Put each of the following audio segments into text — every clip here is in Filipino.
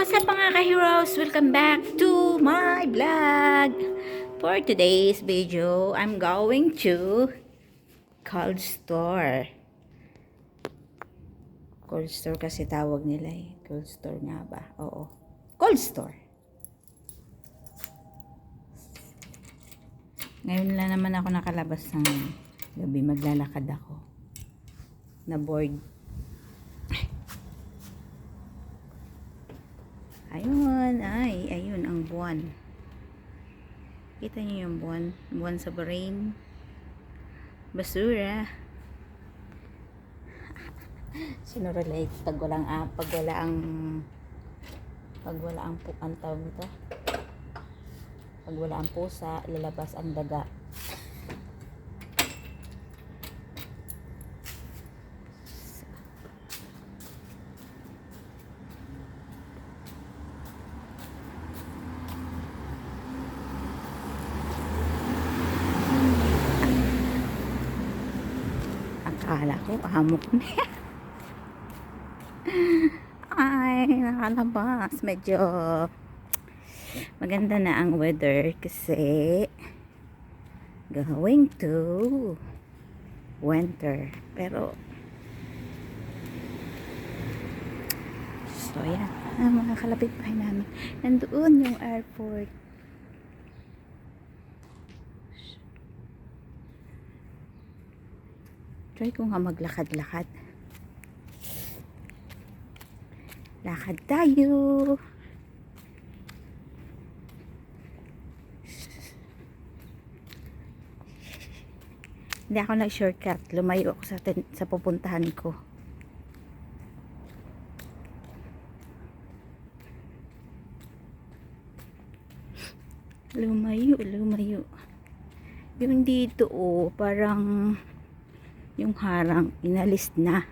What's up mga ka-heroes? Welcome back to my vlog! For today's video, I'm going to cold store. Cold store kasi tawag nila eh. Cold store nga ba? Oo. Cold store. Ngayon lang naman ako nakalabas ng gabi. Maglalakad ako. Na board. Ayun, ay, ayun ang buwan. Kita niyo yung buwan? Buwan sa brain. Basura. Sino relate pag walang ah, pag wala ang pag wala ang ang tawag nito? Pag wala ang pusa, lalabas ang daga. Akala ko, amok na yan. Ay, nakalabas. Medyo maganda na ang weather kasi going to winter. Pero, so yan. Ah, mga kalapit pa namin. Nandoon yung airport. Try ko nga maglakad-lakad. Lakad tayo. Hindi ako nag-shortcut. Lumayo ako sa, sa pupuntahan ko. Lumayo, lumayo. Yung dito, oh, parang yung harang, inalis na.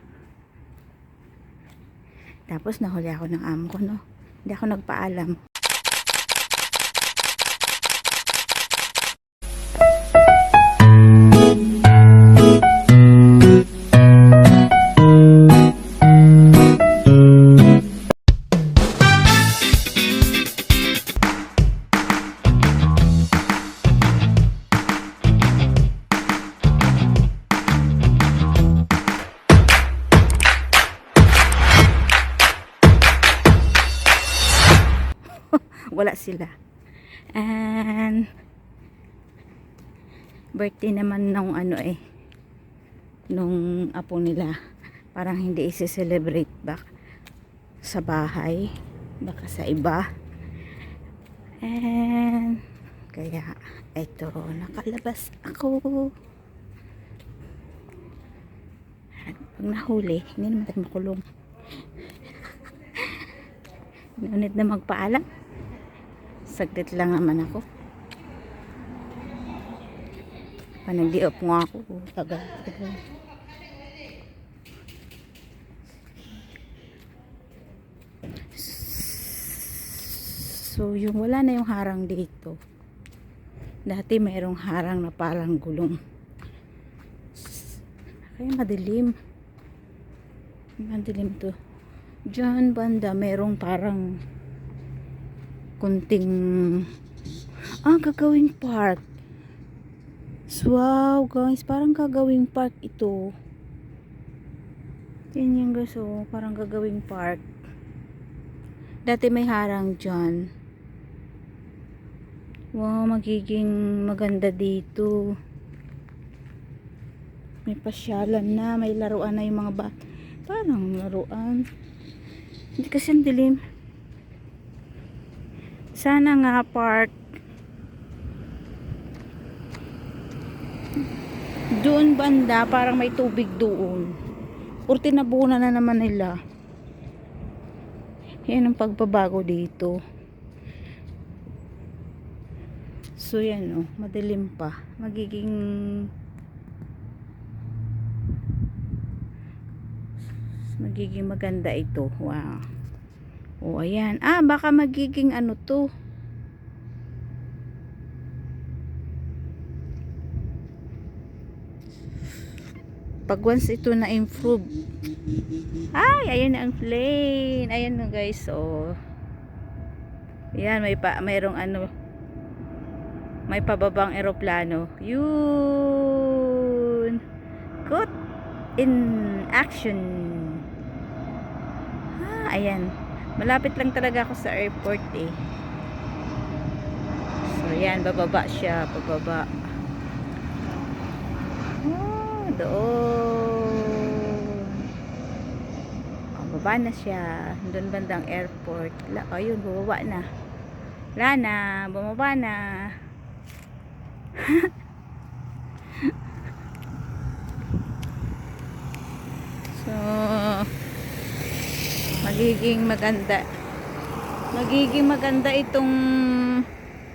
Tapos nahuli ako ng amo ko, no? Hindi ako nagpaalam. Birthday naman nung ano eh nung apo nila. Parang hindi isi-celebrate back sa bahay baka sa iba. And kaya eto nakalabas ako. Pag nahuli hindi naman tayo makulong. Ngunit na magpaalam. Saglit lang naman ako panag-diop nga ako. Tagal. So yung wala na yung harang dito. Dati mayroong harang na parang gulong. Kaya madilim. Madilim to. Dyan banda merong parang kunting ah gagawing park wow guys parang gagawing park ito. Yan yung guys oh, parang gagawing park. Dati may harang dyan. Wow magiging maganda dito. May pasyalan na may laruan na yung mga bat parang laruan. Hindi kasi ang dilim. Sana nga park doon banda parang may tubig doon. Or tinabunan na naman nila. Yan ang pagbabago dito. So yan oh madilim pa. Magiging magiging maganda ito. Wow. O ayan. Ah baka magiging ano to pag once ito na improve ay ayan na ang plane ayan na guys oh Yan, may pa, mayroong ano, may pababang eroplano. Yun! Good in action. Ah, ayan. Malapit lang talaga ako sa airport eh. So, yan, bababa siya, bababa. Doon. Oh, baba na siya. Doon bandang airport. La, ayun, bababa na. Wala na, bumaba na. so, magiging maganda. Magiging maganda itong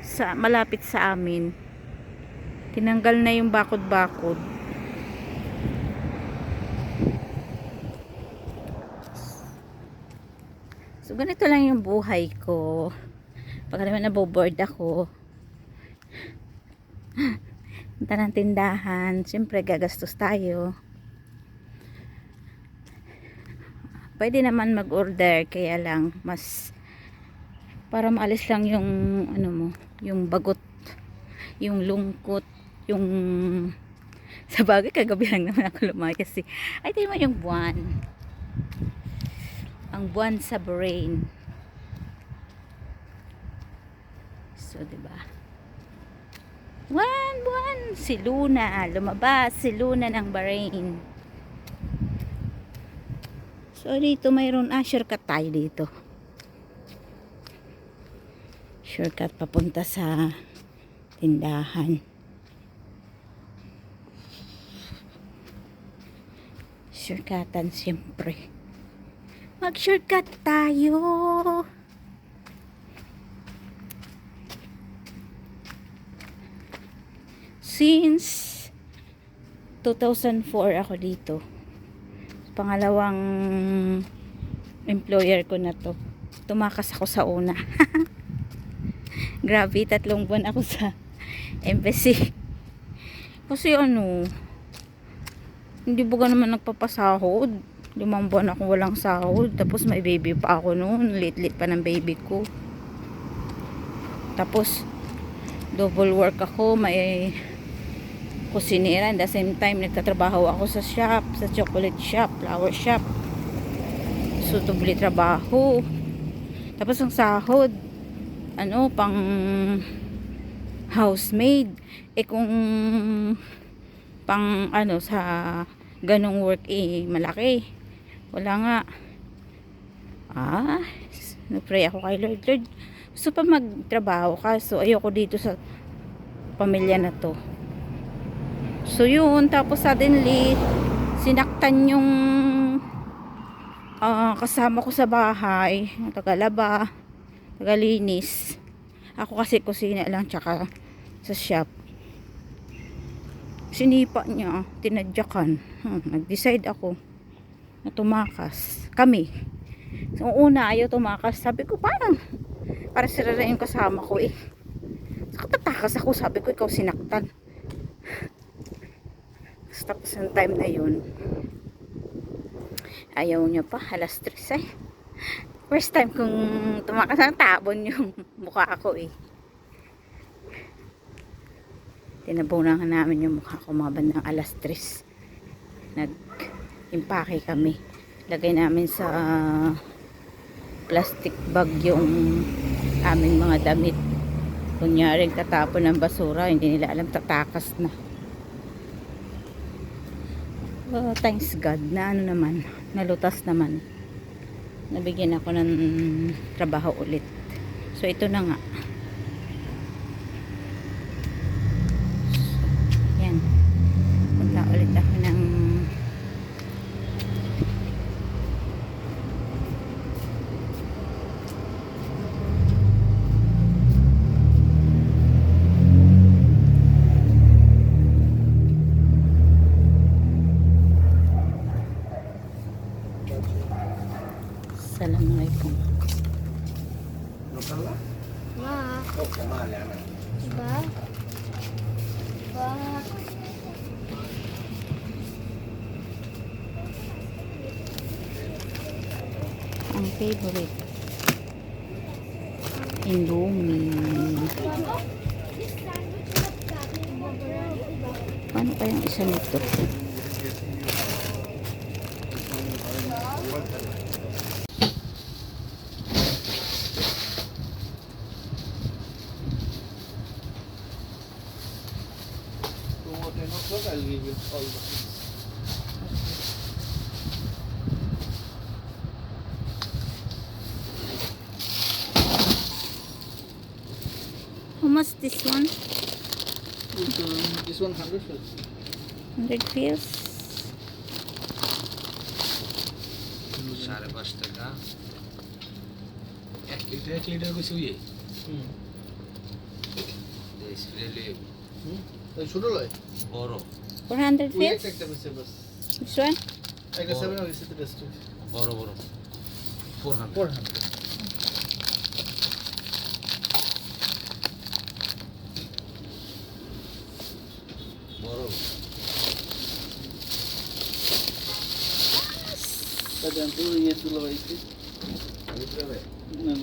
sa malapit sa amin. Tinanggal na yung bakod-bakod. So, ganito lang yung buhay ko. Pag naman naboboard ako, punta ng tindahan, siyempre gagastos tayo. Pwede naman mag-order, kaya lang, mas, para maalis lang yung, ano mo, yung bagot, yung lungkot, yung, sa bagay, kagabi lang naman ako lumaki kasi, ay, tayo mo yung buwan. Ang buwan sa brain. So, di ba? One, one, si Luna. Lumabas si Luna ng Bahrain. So, dito mayroon, ah, shortcut tayo dito. Shortcut papunta sa tindahan. Shortcutan siyempre. Mag-shortcut tayo. Since 2004 ako dito. Pangalawang employer ko na to. Tumakas ako sa una. Grabe, tatlong buwan ako sa embassy. Kasi ano, hindi ba naman nagpapasahod? Limang buwan ako walang sahod. Tapos may baby pa ako noon. Late-late pa ng baby ko. Tapos, double work ako. May kusinera. At the same time, nagtatrabaho ako sa shop. Sa chocolate shop, flower shop. So, tubli trabaho. Tapos, ang sahod, ano, pang housemaid. Eh, kung pang ano sa ganong work eh malaki wala nga. Ah nagpray ako kay Lord. Lord gusto pa magtrabaho ka so ayoko dito sa pamilya na to. So yun. Tapos suddenly sinaktan yung ah, kasama ko sa bahay. Tagalaba tagalinis. Ako kasi kusina lang tsaka sa shop. Sinipa niya, tinadyakan. Hmm, nag-decide ako na tumakas. Kami. So, una, ayaw tumakas. Sabi ko, parang, para sila yung kasama ko eh. So, tatakas ako. Sabi ko, ikaw sinaktan. Tapos ng time na yun, ayaw niya pa. Alas stress eh. First time kong tumakas ang tabon yung mukha ako eh. tinabunan namin yung mukha ko mga bandang alas 3 nag impake kami. Lagay namin sa plastic bag yung aming mga damit. Kunyaring tatapon ng basura hindi nila alam tatakas na. Oh, thanks God na ano naman nalutas naman. Nabigyan ako ng trabaho ulit. So ito na nga Yan. Punta ulit ako ng Assalamualaikum. Ma, ba? Ba? Ang favorite. Indomie. Paano kayang isa nito? much this one? This one 100 fields. 100 fields. সাড়ে পাঁচ টাকা। এক লিটার এক লিটার কইছে ওই স্প্রে লেব ওই ছোট লয়? বড়। 400 fields একটা কইছে বাস। বুঝছ একটা 7 হইছে তো টেস্ট বড় বড়। 400 400 గంటలు ఎత్తులో అయితే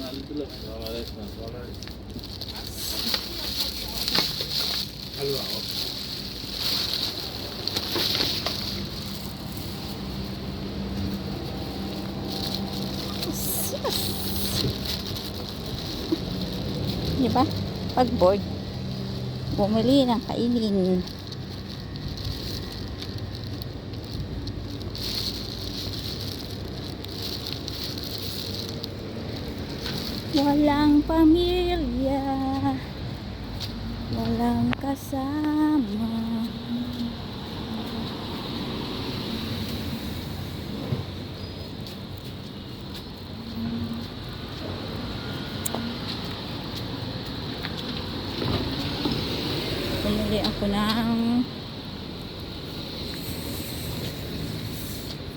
అలుతులో halwa Diba? Pag bored, bumili ng kainin. Walang pamilya, walang kasama. Bumili ako ng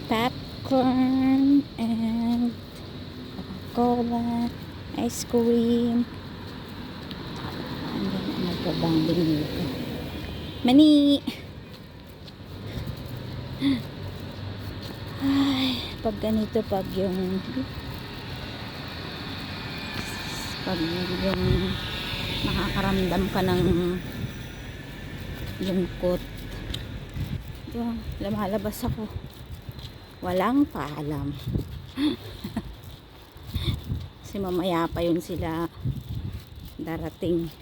popcorn and Coca-Cola, ice cream. Ano ano pa bang binili ko? Mani! Ay, pag ganito, pag yung pag yung nakakaramdam ka ng lungkot. Ito, lumalabas ako. Walang paalam kasi mamaya pa yun sila darating.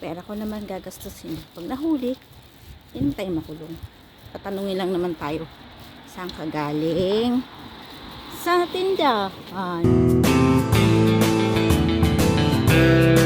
Pera ko naman gagastusin. Pag nahuli hindi tayo makulong patanungin lang naman tayo saan ka galing? Sa tindahan. Thank you.